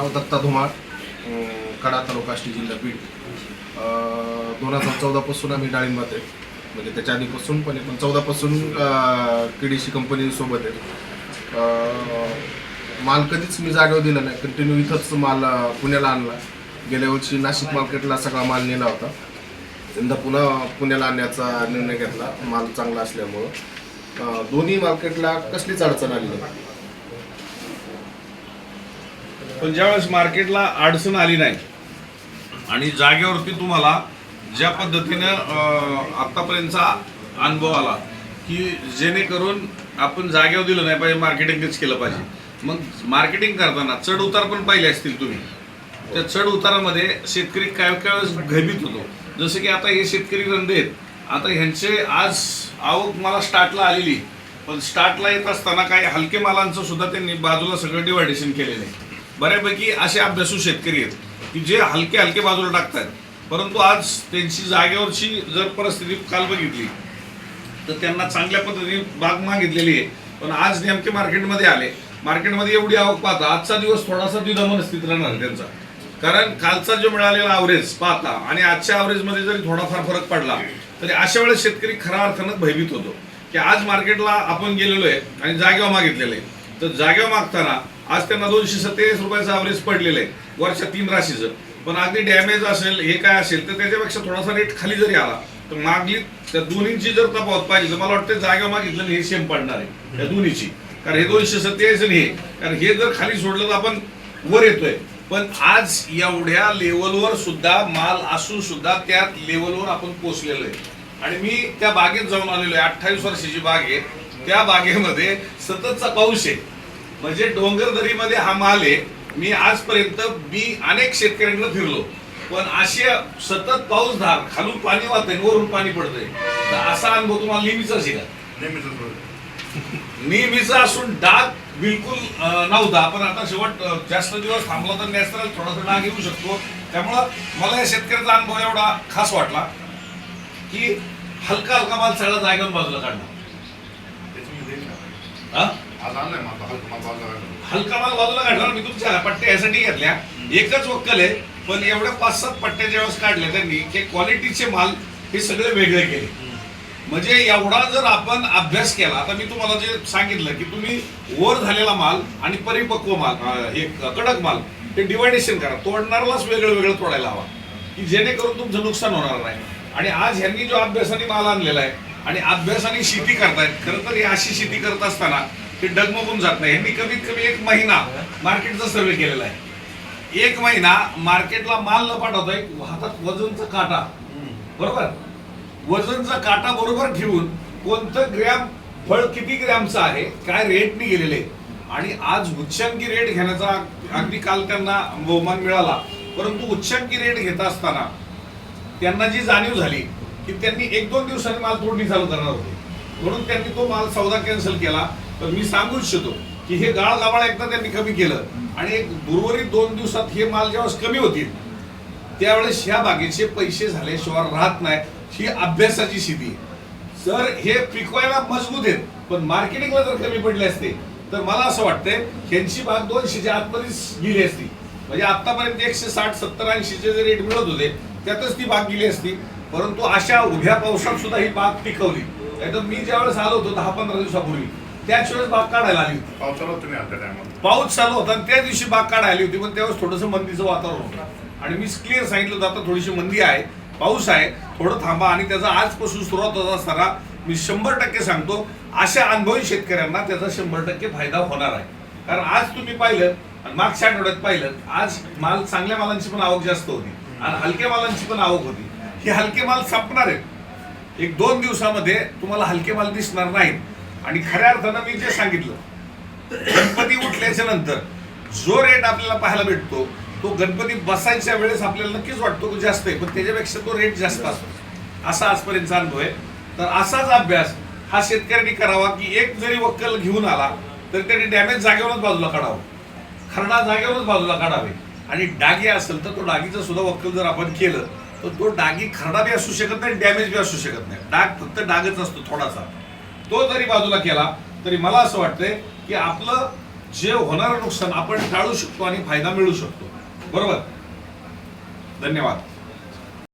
नाव दत्ता धुमाळ कडा तालुका आष्टी जिल्हा बीड दोन हजार चौदापासून आम्ही डाळिंबात आहे. म्हणजे त्याच्या आधीपासून पण पण चौदापासून के डी सी कंपनीसोबत आहे. माल कधीच मी जागेवर दिला नाही कंटिन्यू इथंच माल पुण्याला आणला. गेल्या वर्षी नाशिक मार्केटला सगळा माल नेला होता. यंदा पुन्हा पुण्याला आणण्याचा निर्णय घेतला माल चांगला असल्यामुळं. दोन्ही मार्केटला कसलीच अडचण आली नाही. पण ज्यावेळेस मार्केटला अडचण आली नाही आणि जागेवरती तुम्हाला ज्या पद्धतीनं आत्तापर्यंतचा अनुभव आला की जेणेकरून आपण जागेवर दिलं नाही पाहिजे मार्केटिंगच केलं पाहिजे. मग मार्केटिंग करताना चढ उतार पण पाहिले असतील तुम्ही. त्या चढ उतारामध्ये शेतकरी काय काय वेळेस भयभीत होतो. जसं की आता हे शेतकरी रंदे आहेत. आता ह्यांचे आज आवक मला स्टार्टला आलेली पण स्टार्टला येत असताना काही हलके मालांचं सुद्धा त्यांनी बाजूला सगळं डिवायडेशन केलेलं आहे. बऱ्यापैकी असे अभ्यासू शेतकरी आहेत की जे हलके हलके बाजूला टाकतात परंतु आज त्यांची जागेवरची जर परिस्थिती काल बघितली तर त्यांना चांगल्या पद्धतीने बाग मागितलेली आहे. पण आज नेमके मार्केटमध्ये आले. मार्केटमध्ये एवढी आवक पाहता आजचा दिवस थोडासा द्विधा स्थित राहणार त्यांचा. कारण कालचा जो मिळालेला ॲव्हरेज पाहता आणि आजच्या ॲव्हरेजमध्ये जरी थोडाफार फरक पडला तरी अशा वेळेस शेतकरी खऱ्या अर्थानं भयभीत होतो. की आज मार्केटला आपण गेलेलो आहे आणि जागेवर मागितलेलं आहे. तर जागेवर मागताना आज त्यांना दोनशे सत्तेचाळीस रुपयाचं ॲव्हरेज पडलेलं आहे वर्षा तीन राशीचं. पण अगदी डॅमेज असेल हे काय असेल तर त्याच्यापेक्षा थोडासा रेट खाली जरी आला तर मागली त्या दोन्हीची जर तफावत पाहिजे तर मला वाटतं जागा मागितलं हे सेम पडणार आहे त्या दोन्हीची. कारण हे दोनशे सत्तेचाळीस आणि हे कारण हे जर खाली सोडलं तर आपण वर येतोय. पण आज एवढ्या लेवलवर सुद्धा माल असून सुद्धा त्या लेवलवर आपण पोचलेलो आहे. आणि मी त्या बागेत जाऊन आलेलो आहे अठ्ठावीस वर्षाची बाग आहे. त्या बागेमध्ये सततचा पाऊस आहे. म्हणजे डोंगरदरीमध्ये हा माल आहे. मी आजपर्यंत मी अनेक शेतकऱ्यांकडे फिरलो. पण असे सतत पाऊस धार खालून पाणी वाहतंय वरून पाणी पडतंय. तर असा अनुभव तुम्हाला नेहमीच असेल? नेहमीचा असून डाग बिलकुल नव्हता. पण आता शेवट जास्त दिवस थांबला तर नॅचरल थोडासा डाग येऊ शकतो. त्यामुळं मला या शेतकऱ्याचा अनुभव एवढा खास वाटला की हलका हलका माल सगळा जागेवर बाजूला काढला. हलका माल बाजूला काढला मी तुमच्या पट्ट्या यासाठी घेतल्या. एकच वक्कल आहे पण एवढ्या पाच सात पट्ट्या ज्यावेळेस काढल्या त्यांनी की क्वालिटीचे माल हे सगळे वेगळे केले. म्हणजे एवढा जर आपण अभ्यास केला आता मी तुम्हाला जे सांगितलं की तुम्ही वर झालेला माल आणि परिपक्व माल अं, हे कडक माल हे डिवायडेशन करा. तोडणाऱ्यालाच वेगळं वेगळं तोडायला हवा. की जेणेकरून तुमचं नुकसान होणार नाही. आणि आज ह्यांनी जो अभ्यासाने माल आणलेला आहे आणि अभ्यासाने शेती करतायत खरं तर ही अशी शेती करत असताना ते डगमगून जात नाही. यांनी कमीत कमी एक महिना मार्केटचा सर्वे केलेला आहे. एक महिना मार्केटला माल न पाठवता एक हातात वजनचा काटा. बरोबर? वजनचा काटा बरोबर ठेवून कोणतं ग्रॅम फळ किती ग्रॅमचं आहे काय रेटने गेलेले आणि आज उच्चांकी रेट घेण्याचा अगदी काल त्यांना बहुमान मिळाला. परंतु उच्चांकी रेट घेत असताना त्यांना जी जाणीव झाली की त्यांनी एक दोन दिवसांनी माल तोडणी चालू करणार होते. म्हणून त्यांनी तो माल सौदा कॅन्सल केला. तर मी सांगू इच्छितो की हे गाळ गावाळ एकदा त्यांनी कमी केलं आणि एक उर्वरित दोन दिवसात हे माल ज्यावेळेस कमी होतील त्यावेळेस ह्या बागेचे पैसे झाल्याशिवाय राहत नाही ही अभ्यासाची स्थिती जर हे पिकवायला मजबूत आहेत पण मार्केटिंगला जर कमी पडले असते तर मला असं वाटतंय ह्यांची बाग दोनशेच्या आतमध्येच गेली असती. म्हणजे आतापर्यंत एकशे साठ सत्तर ऐंशीचे जे रेट मिळत होते त्यातच ती बाग गेली असती. परंतु अशा उभ्या पावसात सुद्धा ही बाग टिकवली नाहीतर मी ज्यावेळेस आलो होतो दहा पंधरा दिवसापूर्वी त्याच वेळेस बाग काढायला आली होती. पावसाला तुम्ही आलत्या टायमाला पाऊस चालू होता आणि त्या दिवशी बाग काढायला आली होती पण त्यावेळेस थोडंसं मंदीचं वातावरण होतं. आणि मी क्लिअर सांगितलं होतं आता थोडीशी मंदी आहे पाऊस आहे थोडं थांबा आणि त्याचा आजपासून सुरुवात होत असताना मी शंभर टक्के सांगतो अशा अनुभवी शेतकऱ्यांना त्याचा शंभर टक्के फायदा होणार आहे. कारण आज तुम्ही पाहिलं आणि मागच्या आठवड्यात पाहिलं आज माल चांगल्या मालांची पण आवक जास्त होती. आणि हलक्या मालांची पण आवक होती. हे हलके माल संपणार आहेत. एक दोन दिवसामध्ये तुम्हाला हलके माल दिसणार नाहीत. आणि खऱ्या अर्थानं मी जे सांगितलं गणपती उठल्याच्या नंतर जो रेट आपल्याला पाहायला भेटतो तो गणपती बसायच्या वेळेस आपल्याला नक्कीच वाटतो की जास्त आहे पण त्याच्यापेक्षा तो रेट जास्त असतो. असा आजपर्यंतचा अनुभव आहे. तर असाच अभ्यास हा शेतकऱ्यांनी करावा की एक जरी वक्कल घेऊन आला तर त्याने डॅमेज जागेवरच बाजूला काढावं. खरडा जागेवरच बाजूला काढावे. आणि डागी असेल तर तो डागीचं सुद्धा वक्कल जर आपण केलं तर तो डागी खरडा बी असू शकत नाही डॅमेज बी असू शकत नाही. डाग फक्त डागच असतो थोडासा. तो जरी बाजूला केला तरी मला असं वाटतंय की आपलं जे होणारं नुकसान आपण टाळू शकतो आणि फायदा मिळू शकतो. बरोबर? धन्यवाद.